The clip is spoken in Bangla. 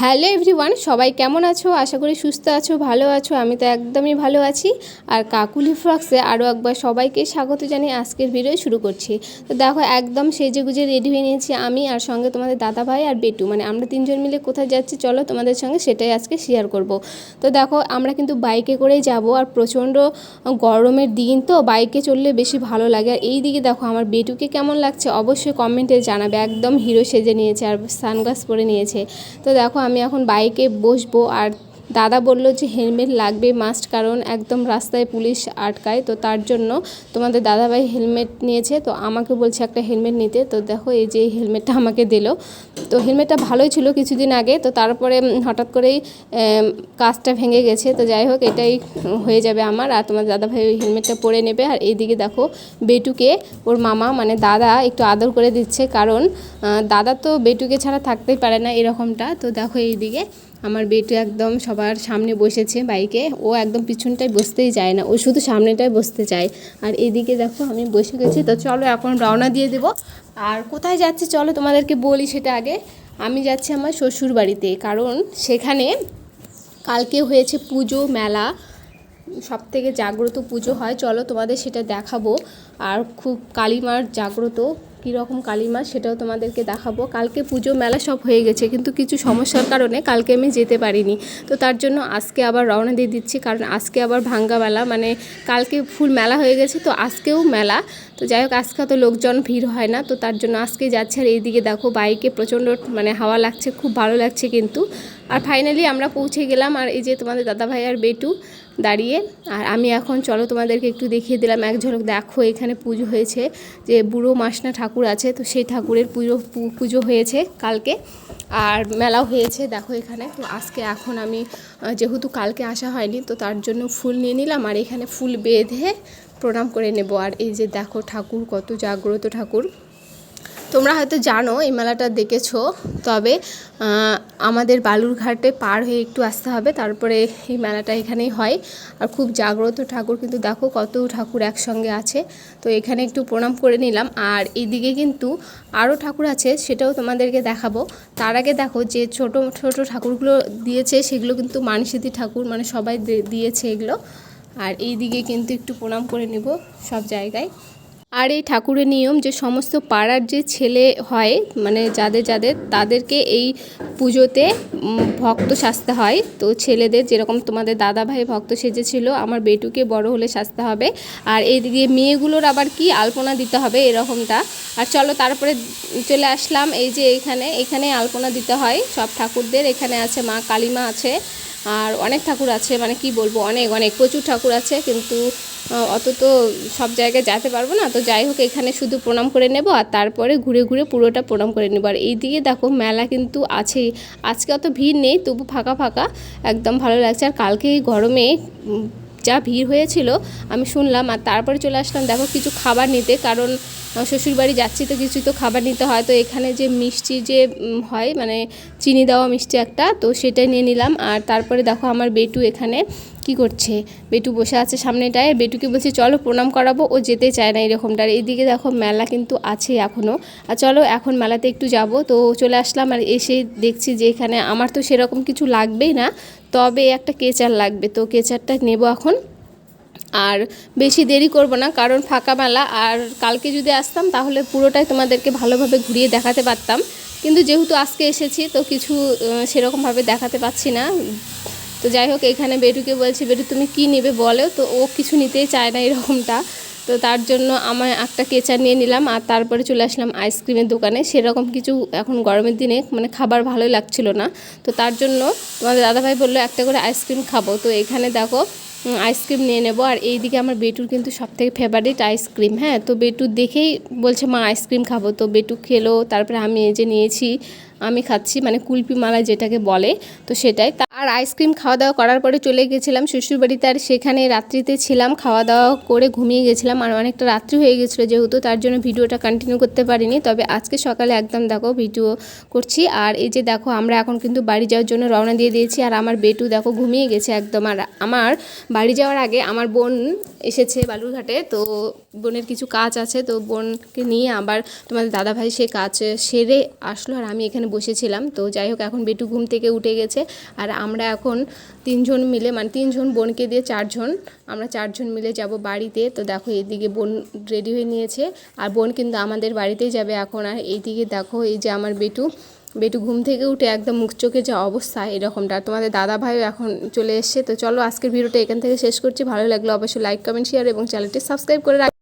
হ্যালো এভরিওয়ান, সবাই কেমন আছো? আশা করি সুস্থ আছো, ভালো আছো, আমি তো একদমই ভালো আছি। আর কাকুলি ফ্রক্সে আরও একবার সবাইকে স্বাগত জানিয়ে আজকের ভিডিও শুরু করছি। তো দেখো, একদম সেজে গুজে রেডি হয়ে নিয়েছি আমি আর সঙ্গে তোমাদের দাদা ভাই আর বেটু। মানে আমরা তিনজন মিলে কোথায় যাচ্ছি, চলো তোমাদের সঙ্গে সেটাই আজকে শেয়ার করব। তো দেখো, আমরা কিন্তু বাইকে করেই যাব। আর প্রচণ্ড গরমের দিন তো বাইকে চললে বেশি ভালো লাগে। আর এই দিকে দেখো, আমার বেটুকে কেমন লাগছে অবশ্যই কমেন্টে জানাবে। একদম হিরো সেজে নিয়েছে আর সানগ্লাস পরে নিয়েছে। তো দেখো আমি এখন বাইকে বসবো আর দাদা বলল যে হেলমেট লাগবে মাস্ট কারণ একদম রাস্তায় পুলিশ আটকায়। তো তার জন্য তোমাদের দাদাভাই হেলমেট নিয়েছে, তো আমাকে বলছে একটা হেলমেট নিতে। তো দেখো, এই যে হেলমেটটা আমাকে দিল। তো হেলমেটটা ভালোই ছিল কিছুদিন আগে, তো তারপরে হঠাৎ করেই কাজটা ভেঙে গেছে। তো যাই হোক, এটাই হয়ে যাবে আমার। আর তোমার দাদাভাই ওই হেলমেটটা পরে নেবে। আর এইদিকে দেখো, বেটুকে ওর মামা মানে দাদা, একটু আদর করে দিচ্ছে। কারণ দাদা তো বেটুকে ছাড়া থাকতেই পারে না এরকমটা। তো দেখো এইদিকে আমার বেটু একদম সবার সামনে বসেছে বাইকে। ও একদম পিছনটায় বসতেই চায় না, ও শুধু সামনেটায় বসতে চায়। আর এদিকে দেখো আমি বসে গেছি, তো চলো এখন রওনা দিয়ে দেবো। আর কোথায় যাচ্ছি চলো তোমাদেরকে বলি সেটা আগে। আমি যাচ্ছি আমার শ্বশুর বাড়িতে, কারণ সেখানে কালকে হয়েছে পুজো মেলা। সব থেকে জাগ্রত পুজো হয়, চলো তোমাদের সেটা দেখাবো। আর খুব কালীমার জাগ্রত কীরকম কালীমা সেটাও তোমাদেরকে দেখাবো। কালকে পুজো, মেলা সব হয়ে গেছে, কিন্তু কিছু সমস্যার কারণে কালকে আমি যেতে পারিনি। তো তার জন্য আজকে আবার রওনা দিয়ে দিচ্ছি, কারণ আজকে আবার ভাঙ্গা মেলা মানে কালকে ফুল মেলা হয়ে গেছে, তো আজকেও মেলা। তো যাই হোক, আজকে তো লোকজন, ভিড় হয় না, তো তার জন্য আজকে যাচ্ছে। আর এইদিকে দেখো, বাইকে প্রচণ্ড মানে হাওয়া লাগছে, খুব ভালো লাগছে কিন্তু। আর ফাইনালি আমরা পৌঁছে গেলাম, আর এই যে তোমাদের দাদাভাই আর বেটু দাঁড়িয়ে। আর আমি এখন, চলো তোমাদেরকে একটু দেখিয়ে দিলাম। এক ঝলক দেখো, এখানে পুজো হয়েছে। যে বুড়ো মাসনা ঠাকুর আছে, তো সেই ঠাকুরের পুজো পুজো হয়েছে কালকে। আর মেলাও হয়েছে, দেখো এখানে। তো আজকে এখন আমি যেহেতু কালকে আসা হয়নি, তো তার জন্য ফুল নিয়ে নিলাম। আর এখানে ফুল বেঁধে প্রণাম করে নেব। আর এই যে দেখো ঠাকুর, কত জাগ্রত ঠাকুর। তোমরা হয়তো জানো, এই মেলাটা দেখেছ, তবে আমাদের বালুরঘাটে পার হয়ে একটু আসতে হবে, তারপরে এই মেলাটা এখানেই হয়। আর খুব জাগ্রত ঠাকুর, কিন্তু দেখো কত ঠাকুর একসঙ্গে আছে। তো এখানে একটু প্রণাম করে নিলাম, আর এইদিকে কিন্তু আরও ঠাকুর আছে, সেটাও তোমাদেরকে দেখাবো। তার আগে দেখো যে ছোট ছোট ঠাকুরগুলো দিয়েছে, সেগুলো কিন্তু মানসিদ্ধি ঠাকুর মানে সবাই দিয়েছে এগুলো। আর এই দিকে কিন্তু একটু প্রণাম করে নেব সব জায়গায়। আর এই ঠাকুরের নিয়ম যে সমস্ত পাড়ার যে ছেলে হয় মানে যাদের যাদের, তাদেরকে এই পুজোতে ভক্ত সাজতে হয়। তো ছেলেদের যেরকম তোমাদের দাদা ভাই ভক্ত সেজেছিল, আমার বেটুকে বড় হলে সাজতে হবে। আর এইদিকে মেয়েগুলোর আবার কি আলপনা দিতে হবে এরকমটা। আর চলো তারপরে চলে আসলাম এই যে এখানে এখানে আলপনা দিতে হয়। সব ঠাকুরদের এখানে আছে, মা কালীমা আছে, আর অনেক ঠাকুর আছে মানে কি বলব, অনেক অনেক, প্রচুর ঠাকুর আছে। কিন্তু অত তো সব জায়গায় যেতে পারব না। তো যাই হোক, এখানে শুধু প্রণাম করে নেব আর তারপরে ঘুরে ঘুরে পুরোটা প্রণাম করে নেব। আর এইদিকে দেখো, মেলা কিন্তু আছেই। আজকে অত ভিড় নেই, তবু ফাঁকা ফাঁকা। একদম ভালো লাগছে। আর কালকে গরমে যা ভিড় হয়েছিল, আমি শুনলাম। আর তারপরে চলে আসলাম, দেখো কিছু খাবার নিতে। কারণ শ্বশুরবাড়ি যাচ্ছি তো কিছু তো খাবার নিতে হয়। তো এখানে যে মিষ্টি যে হয় মানে চিনি দেওয়া মিষ্টি একটা, তো সেটাই নিয়ে নিলাম। আর তারপরে দেখো, আমার বেটু এখানে। কি করছে? বেটু বসে আছে সামনেটায়। বেটুকে বলছি, চলো প্রণাম করাবো, ও যেতে চায় না এরকমটা এইদিকে দেখো মেলা কিন্তু আছে এখনও আর চলো এখন মেলাতে একটু যাব। তো চলে আসলাম আর এসে দেখছি যে এখানে আমার তো সেরকম কিছু লাগবেই না। তবে একটা কেচার লাগবে। তো কেচারটা নেব এখন। আর বেশি দেরি করব না, কারণ ফাঁকা মেলা। আর কালকে যদি আসতাম, তাহলে পুরোটাই তোমাদেরকে ভালোভাবে ঘুরিয়ে দেখাতে পারতাম। কিন্তু যেহেতু আজকে এসেছি, তো কিছু সেরকমভাবে দেখাতে পাচ্ছি না। তো যাই হোক, এখানে বেটুকে বলছি, বেটু, তুমি কি নেবে বলো? তো ও কিছু নিতেই চায় না এরকমটা। তো তার জন্য আমার একটা কেচার নিয়ে নিলাম আর তারপরে চলে আসলাম আইসক্রিমের দোকানে। সেরকম কিছু এখন গরমের দিনে মানে খাবার ভালোই লাগছিল না। তো তার জন্য তোমাদের দাদাভাই বলল, একটা করে আইসক্রিম খাব। তো এখানে দেখো আইসক্রিম নিয়ে নেব। আর এইদিকে আমার বেটুর কিন্তু সব থেকে ফেভারিট আইসক্রিম হ্যাঁ? তো বেটু দেখেই বলছে, মা, আইসক্রিম খাব। তো বেটু খেলো, তারপরে আমি এই যে নিয়েছি আমি খাচ্ছি মানে কুলপি মালা যেটাকে বলে, তো সেটাই। তা- আর আইসক্রিম খাওয়া দাওয়া করার পরে চলে গেছিলাম শ্বশুরবাড়িতে আর সেখানে রাত্রিতে ছিলাম খাওয়া দাওয়া করে ঘুমিয়ে গেছিলাম। আর অনেকটা রাত্রি হয়ে গেছিল যেহেতু, তার জন্য ভিডিওটা কন্টিনিউ করতে পারিনি। তবে আজকে সকালে একদম দেখো ভিডিও করছি। আর এই যে দেখো, আমরা এখন কিন্তু বাড়ি যাওয়ার জন্য রওনা দিয়ে দিয়েছি। আর আমার বেটু দেখো ঘুমিয়ে গেছে একদম। আর আমার বাড়ি যাওয়ার আগে আমার বোন এসেছে বালুরঘাটে, তো বোনের কিছু কাজ আছে, তো বোনকে নিয়ে আবার তোমাদের দাদাভাই সে কাজ সেরে আসলো। আর আমি এখানে এখানে বসেছিলাম। তো যাই হোক, এখন বেটু ঘুম থেকে উঠে গেছে। আর আমরা এখন তিনজন মিলে মানে তিনজন বোনকে দিয়ে চারজন, আমরা চারজন মিলে যাব বাড়িতে। তো দেখো, এদিকে বোন রেডি হয়ে নিয়েছে। আর বোন কিন্তু আমাদের বাড়িতেই যাবে এখন। আর এইদিকে দেখো, এই যে আমার বেটু। বেটু ঘুম থেকে উঠে একদম মুখ চোখে যা অবস্থা এরকমটা। তোমাদের দাদা ভাইও এখন চলে এসছে। তো চলো, আজকের ভিডিওটা এখান থেকে শেষ করছি। ভালো লাগল অবশ্যই লাইক কমেন্ট শেয়ার এবং চ্যানেলটি সাবস্ক্রাইব করে রাখ